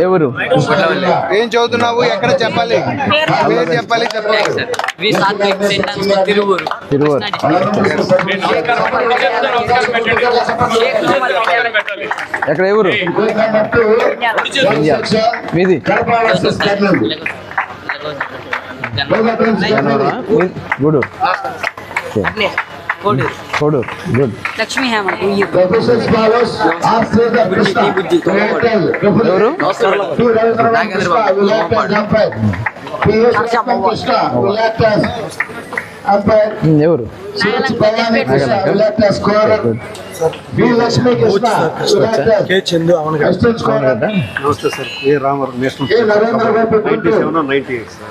ఎవరు? ఏం చదువుతున్నావు? ఎక్కడ చెప్పాలి? పేరు చెప్పాలి తిరువురు. తిరువూరు. ఎక్కడ ఎవరు? మీది? గన్నవరమా? కోడూరు గుడ్ లక్ష్మీ ఎవరు? ఎవరు? నమస్తే సార్ ఏ Ramar national ninety seven ninety eight sir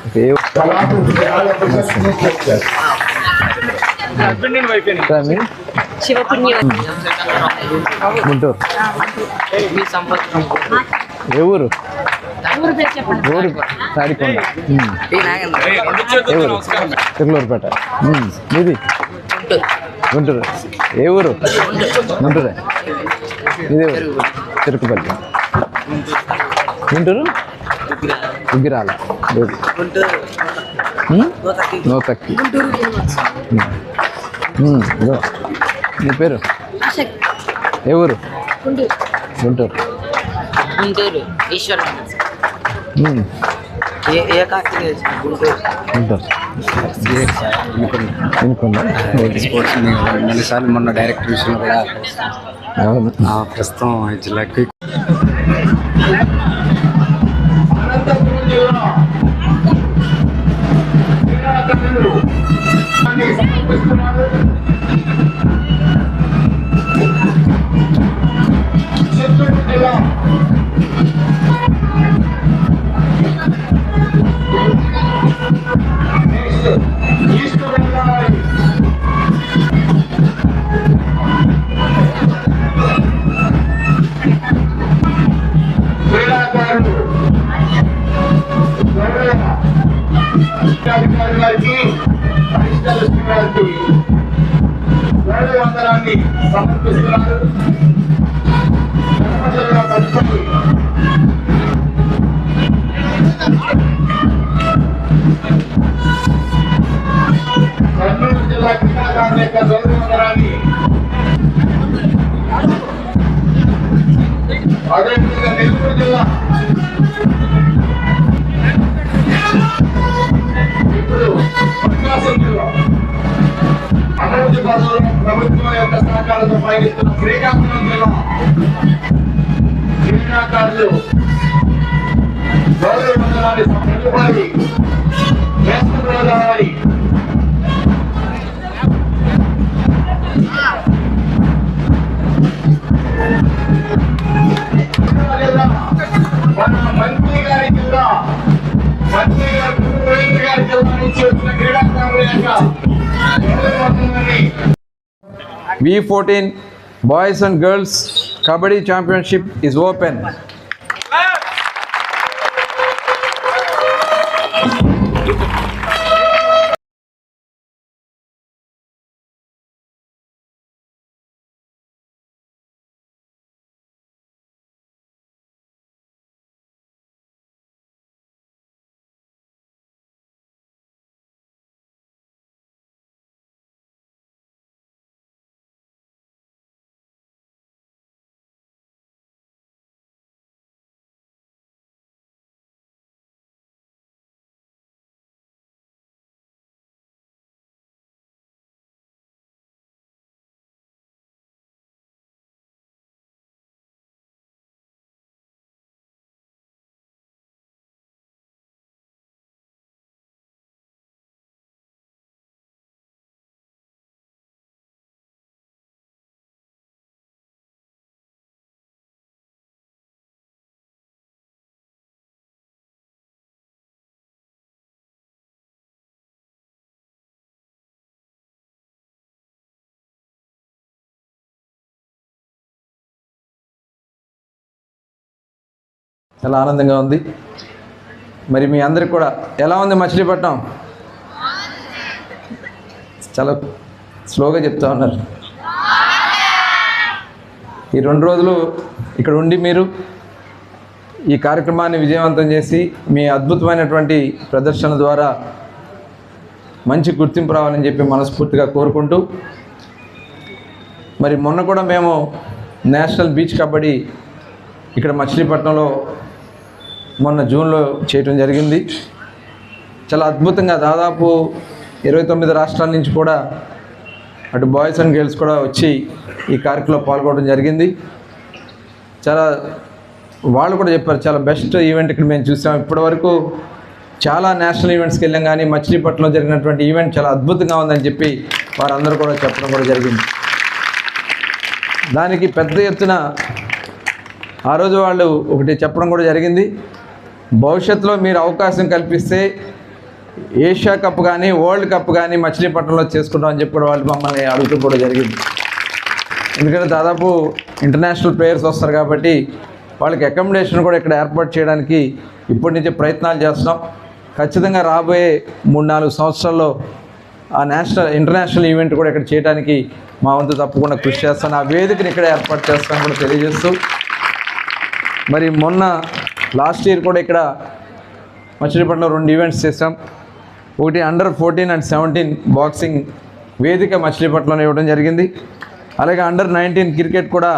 Guntur. మీ సంపత్ ఏ ఊరు? ఊరు తాడికొండ ఉమ్. ఏ ఊరు? తిరులూరుపేట ఉమ్, మీది? గుంటూరు. ఏ ఊరు? గుంటూరే. ఇదే ఊరు తిరుపతి గుంటూరు? ఉగ్గిరాల? నోతక్కి. ఇదో. నీ పేరు? ఏ ఊరు? గుంటూరు. గుంటూరు. ఈశ్వర్. మళ్ళీసార్లు మొన్న డైరెక్టర్ విషయంలో కూడా ప్రస్తుతం జిల్లాకి అధికారి గారికి పరిష్కరిస్తున్న గారికి వందనాన్ని సమర్పిస్తున్నారు కర్నూలు జిల్లా క్రీడాకారుల యొక్క గౌరవ అదేవిధంగా నెల్లూరు జిల్లా ఇప్పుడు ప్రకాశం జిల్లా అభివృద్ధి పనులు ప్రభుత్వం యొక్క సహకారంతో పయనిస్తున్న శ్రీకాకుళం జిల్లా క్రీడాకారులు గౌరవ మన మంత్రి గారి జిల్లా మంత్రి గారు ముఖ్యమంత్రి గారి జిల్లా నుంచి వచ్చిన క్రీడాకారుల యొక్క గౌరవ వందనాన్ని V14 Boys and Girls Kabaddi Championship is open. చాలా ఆనందంగా ఉంది. మరి మీ అందరికి కూడా ఎలా ఉంది మచిలీపట్నం? చాలా స్లోగా చెప్తా ఉన్నారు. ఈ రెండు రోజులు ఇక్కడ ఉండి మీరు ఈ కార్యక్రమాన్ని విజయవంతం చేసి మీ అద్భుతమైనటువంటి ప్రదర్శన ద్వారా మంచి గుర్తింపు రావాలని చెప్పి మనస్ఫూర్తిగా కోరుకుంటూ మరి మొన్న కూడా మేము నేషనల్ బీచ్ కబడ్డీ ఇక్కడ మచిలీపట్నంలో మొన్న జూన్లో చేయటం జరిగింది. చాలా అద్భుతంగా దాదాపు ఇరవై తొమ్మిది రాష్ట్రాల నుంచి కూడా అటు బాయ్స్ అండ్ గర్ల్స్ కూడా వచ్చి ఈ కార్యక్రమంలో పాల్గొనడం జరిగింది. చాలా వాళ్ళు కూడా చెప్పారు చాలా బెస్ట్ ఈవెంట్ ఇక్కడ మేము చూసాం. ఇప్పటివరకు చాలా నేషనల్ ఈవెంట్స్కి వెళ్ళాం కానీ మచిలీపట్నంలో జరిగినటువంటి ఈవెంట్ చాలా అద్భుతంగా ఉందని చెప్పి వారందరూ కూడా చెప్పడం కూడా జరిగింది. దానికి పెద్ద ఎత్తున ఆ రోజు వాళ్ళు ఒకటి చెప్పడం కూడా జరిగింది. భవిష్యత్తులో మీరు అవకాశం కల్పిస్తే ఏషియా కప్ కానీ వరల్డ్ కప్ కానీ మచిలీపట్నంలో చేసుకుంటాం అని చెప్పి కూడా వాళ్ళు మమ్మల్ని అడుగుతూ కూడా జరిగింది. ఎందుకంటే దాదాపు ఇంటర్నేషనల్ ప్లేయర్స్ వస్తారు కాబట్టి వాళ్ళకి అకామిడేషన్ కూడా ఇక్కడ ఏర్పాటు చేయడానికి ఇప్పటి నుంచే ప్రయత్నాలు చేస్తున్నాం. ఖచ్చితంగా రాబోయే మూడు నాలుగు సంవత్సరాల్లో ఆ నేషనల్ ఇంటర్నేషనల్ ఈవెంట్ కూడా ఇక్కడ చేయడానికి మా వంతు తప్పకుండా కృషి చేస్తాను. ఆ వేదికను ఇక్కడ ఏర్పాటు చేస్తాను కూడా తెలియజేస్తూ. మరి మొన్న లాస్ట్ ఇయర్ కూడా ఇక్కడ మచిలీపట్నంలో రెండు ఈవెంట్స్ చేసాం ఒకటి under fourteen and seventeen boxing వేదిక మచిలీపట్నంలో ఇవ్వడం జరిగింది. అలాగే అండర్ నైన్టీన్ క్రికెట్ కూడా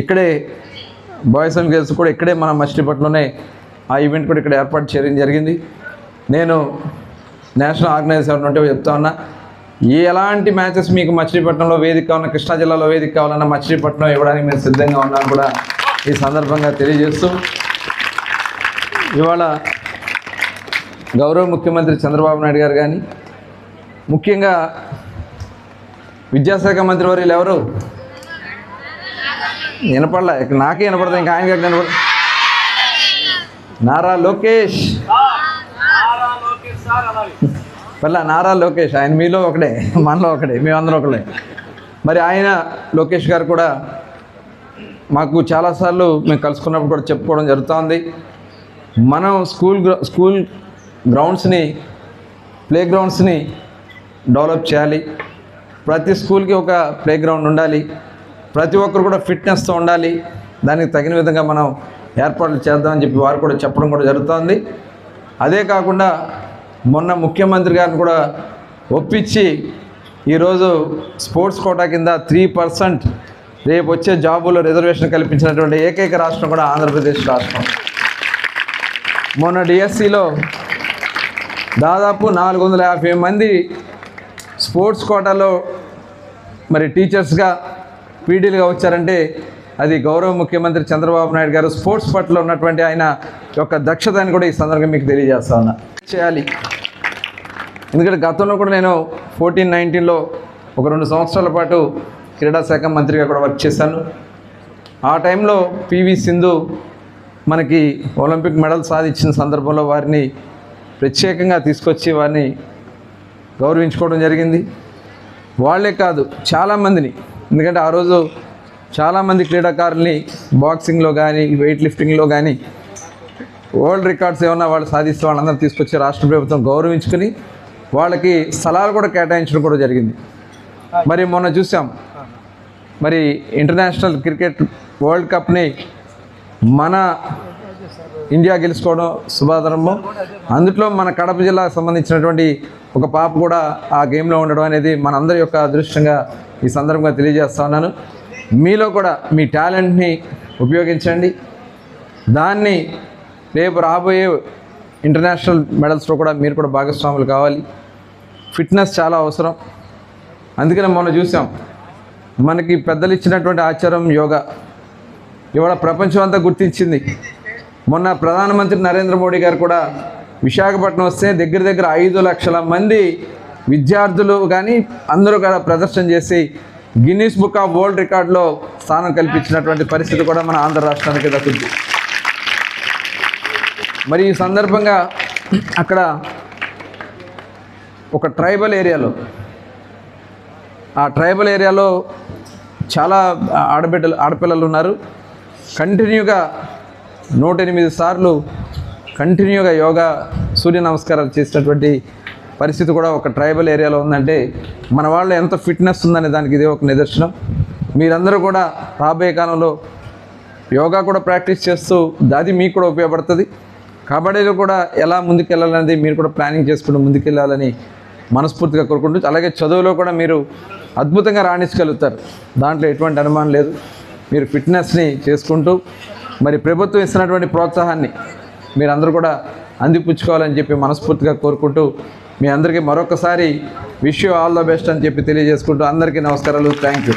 ఇక్కడే బాయ్స్ అండ్ గర్ల్స్ కూడా ఇక్కడే మన మచిలీపట్నంలోనే ఆ ఈవెంట్ కూడా ఇక్కడ ఏర్పాటు చేయడం జరిగింది. నేను నేషనల్ ఆర్గనైజర్ ఉంటే చెప్తా ఉన్నా ఎలాంటి మ్యాచెస్ మీకు మచిలీపట్నంలో వేదిక కావాలన్నా కృష్ణా జిల్లాలో వేదిక కావాలన్నా మచిలీపట్నం ఇవ్వడానికి మేము సిద్ధంగా ఉన్నాను కూడా ఈ సందర్భంగా తెలియజేస్తూ ఇవాళ గౌరవ ముఖ్యమంత్రి చంద్రబాబు నాయుడు గారు కానీ ముఖ్యంగా విద్యాశాఖ మంత్రి వారు ఎవరు? వినపడలే? నాకే వినపడదు ఇంకా ఆయన గారికి వినపడదు. నారా లోకేష్. పల్ల నారా లోకేష్ ఆయన మీలో ఒకడే మనలో ఒకడే మేమందరం ఒకడే మరి ఆయన లోకేష్ గారు కూడా మాకు చాలాసార్లు మేము కలుసుకున్నప్పుడు కూడా చెప్పుకోవడం జరుగుతోంది మనం స్కూల్ గ్రౌ- స్కూల్ గ్రౌండ్స్ని ప్లే గ్రౌండ్స్ని డెవలప్ చేయాలి. ప్రతి స్కూల్కి ఒక ప్లే గ్రౌండ్ ఉండాలి. ప్రతి ఒక్కరు కూడా ఫిట్నెస్తో ఉండాలి. దానికి తగిన విధంగా మనం ఏర్పాట్లు చేద్దామని చెప్పి వారు కూడా చెప్పడం కూడా జరుగుతోంది. అదే కాకుండా మొన్న ముఖ్యమంత్రి గారిని కూడా ఒప్పించి ఈరోజు స్పోర్ట్స్ కోటా కింద త్రీ పర్సెంట్ రేపు వచ్చే జాబుల్లో రిజర్వేషన్ కల్పించినటువంటి ఏకైక రాష్ట్రం కూడా ఆంధ్రప్రదేశ్ రాష్ట్రం. మొన్న డిఎస్సిలో దాదాపు నాలుగు వందల యాభై మంది స్పోర్ట్స్ కోటాలో మరి టీచర్స్గా పీడీలుగా వచ్చారంటే అది గౌరవ ముఖ్యమంత్రి చంద్రబాబు నాయుడు గారు స్పోర్ట్స్ పట్ల ఉన్నటువంటి ఆయన యొక్క దక్షతని కూడా ఈ సందర్భంగా మీకు తెలియజేస్తా ఉన్నా. చేయాలి. ఎందుకంటే గతంలో కూడా నేను ఫోర్టీన్ నైన్టీన్లో ఒక రెండు సంవత్సరాల పాటు క్రీడా శాఖ మంత్రిగా కూడా వర్క్ చేశాను. ఆ టైంలో పివి సింధు మనకి ఒలింపిక్ మెడల్ సాధించిన సందర్భంలో వారిని ప్రత్యేకంగా తీసుకొచ్చి వారిని గౌరవించుకోవడం జరిగింది. వాళ్ళే కాదు చాలామందిని. ఎందుకంటే ఆ రోజు చాలామంది క్రీడాకారుల్ని బాక్సింగ్లో కానీ వెయిట్ లిఫ్టింగ్లో కానీ వరల్డ్ రికార్డ్స్ ఏమన్నా వాళ్ళు సాధిస్తే వాళ్ళందరూ తీసుకొచ్చి రాష్ట్ర ప్రభుత్వం గౌరవించుకుని వాళ్ళకి స్థలాలు కూడా కేటాయించడం కూడా జరిగింది. మరి మొన్న చూసాం. మరి ఇంటర్నేషనల్ క్రికెట్ వరల్డ్ కప్ని మన ఇండియా గెలుచుకోవడం శుభాదరంభం అందుట్లో మన కడప జిల్లాకు సంబంధించినటువంటి ఒక పాప కూడా ఆ గేమ్లో ఉండడం అనేది మనందరి యొక్క అదృష్టంగా ఈ సందర్భంగా తెలియజేస్తా ఉన్నాను. మీలో కూడా మీ టాలెంట్ని ఉపయోగించండి. దాన్ని రేపు రాబోయే ఇంటర్నేషనల్ మెడల్స్లో కూడా మీరు కూడా భాగస్వాములు కావాలి. ఫిట్నెస్ చాలా అవసరం. అందుకనే మొన్న చూసాం మనకి పెద్దలు ఇచ్చినటువంటి ఆచారం యోగా. ఇవాళ ప్రపంచం అంతా గుర్తించింది. మొన్న ప్రధానమంత్రి నరేంద్ర మోడీ గారు కూడా విశాఖపట్నం వస్తే దగ్గర దగ్గర ఐదు లక్షల మంది విద్యార్థులు కానీ అందరూ కూడా ప్రదర్శన చేసి గిన్నీస్ బుక్ ఆఫ్ వరల్డ్ రికార్డులో స్థానం కల్పించినటువంటి పరిస్థితి కూడా మన ఆంధ్ర రాష్ట్రానికి దక్కుద్ది మరి ఈ సందర్భంగా అక్కడ ఒక ట్రైబల్ ఏరియాలో ఆ ట్రైబల్ ఏరియాలో చాలా ఆడబిడ్డలు ఆడపిల్లలు ఉన్నారు. కంటిన్యూగా నూట ఎనిమిది సార్లు కంటిన్యూగా యోగా సూర్య నమస్కారాలు చేసినటువంటి పరిస్థితి కూడా ఒక ట్రైబల్ ఏరియాలో ఉందంటే మన వాళ్ళు ఎంత ఫిట్నెస్ ఉందనే దానికి ఇదే ఒక నిదర్శనం. మీరందరూ కూడా రాబోయే కాలంలో యోగా కూడా ప్రాక్టీస్ చేస్తూ అది మీకు కూడా ఉపయోగపడుతుంది. కబడ్డీలో కూడా ఎలా ముందుకెళ్ళాలనేది మీరు కూడా ప్లానింగ్ చేసుకుంటూ ముందుకెళ్ళాలని మనస్ఫూర్తిగా కోరుకుంటూ అలాగే చదువులో కూడా మీరు అద్భుతంగా రాణించగలుగుతారు. దాంట్లో ఎటువంటి అనుమానం లేదు. మీరు ఫిట్నెస్ని చేసుకుంటూ మరి ప్రభుత్వం ఇస్తున్నటువంటి ప్రోత్సాహాన్ని మీరందరూ కూడా అందిపుచ్చుకోవాలని చెప్పి మనస్ఫూర్తిగా కోరుకుంటూ మీ అందరికీ మరొకసారి విష్ ఆల్ ద బెస్ట్ అని చెప్పి తెలియజేసుకుంటూ అందరికీ నమస్కారాలు. Thank you.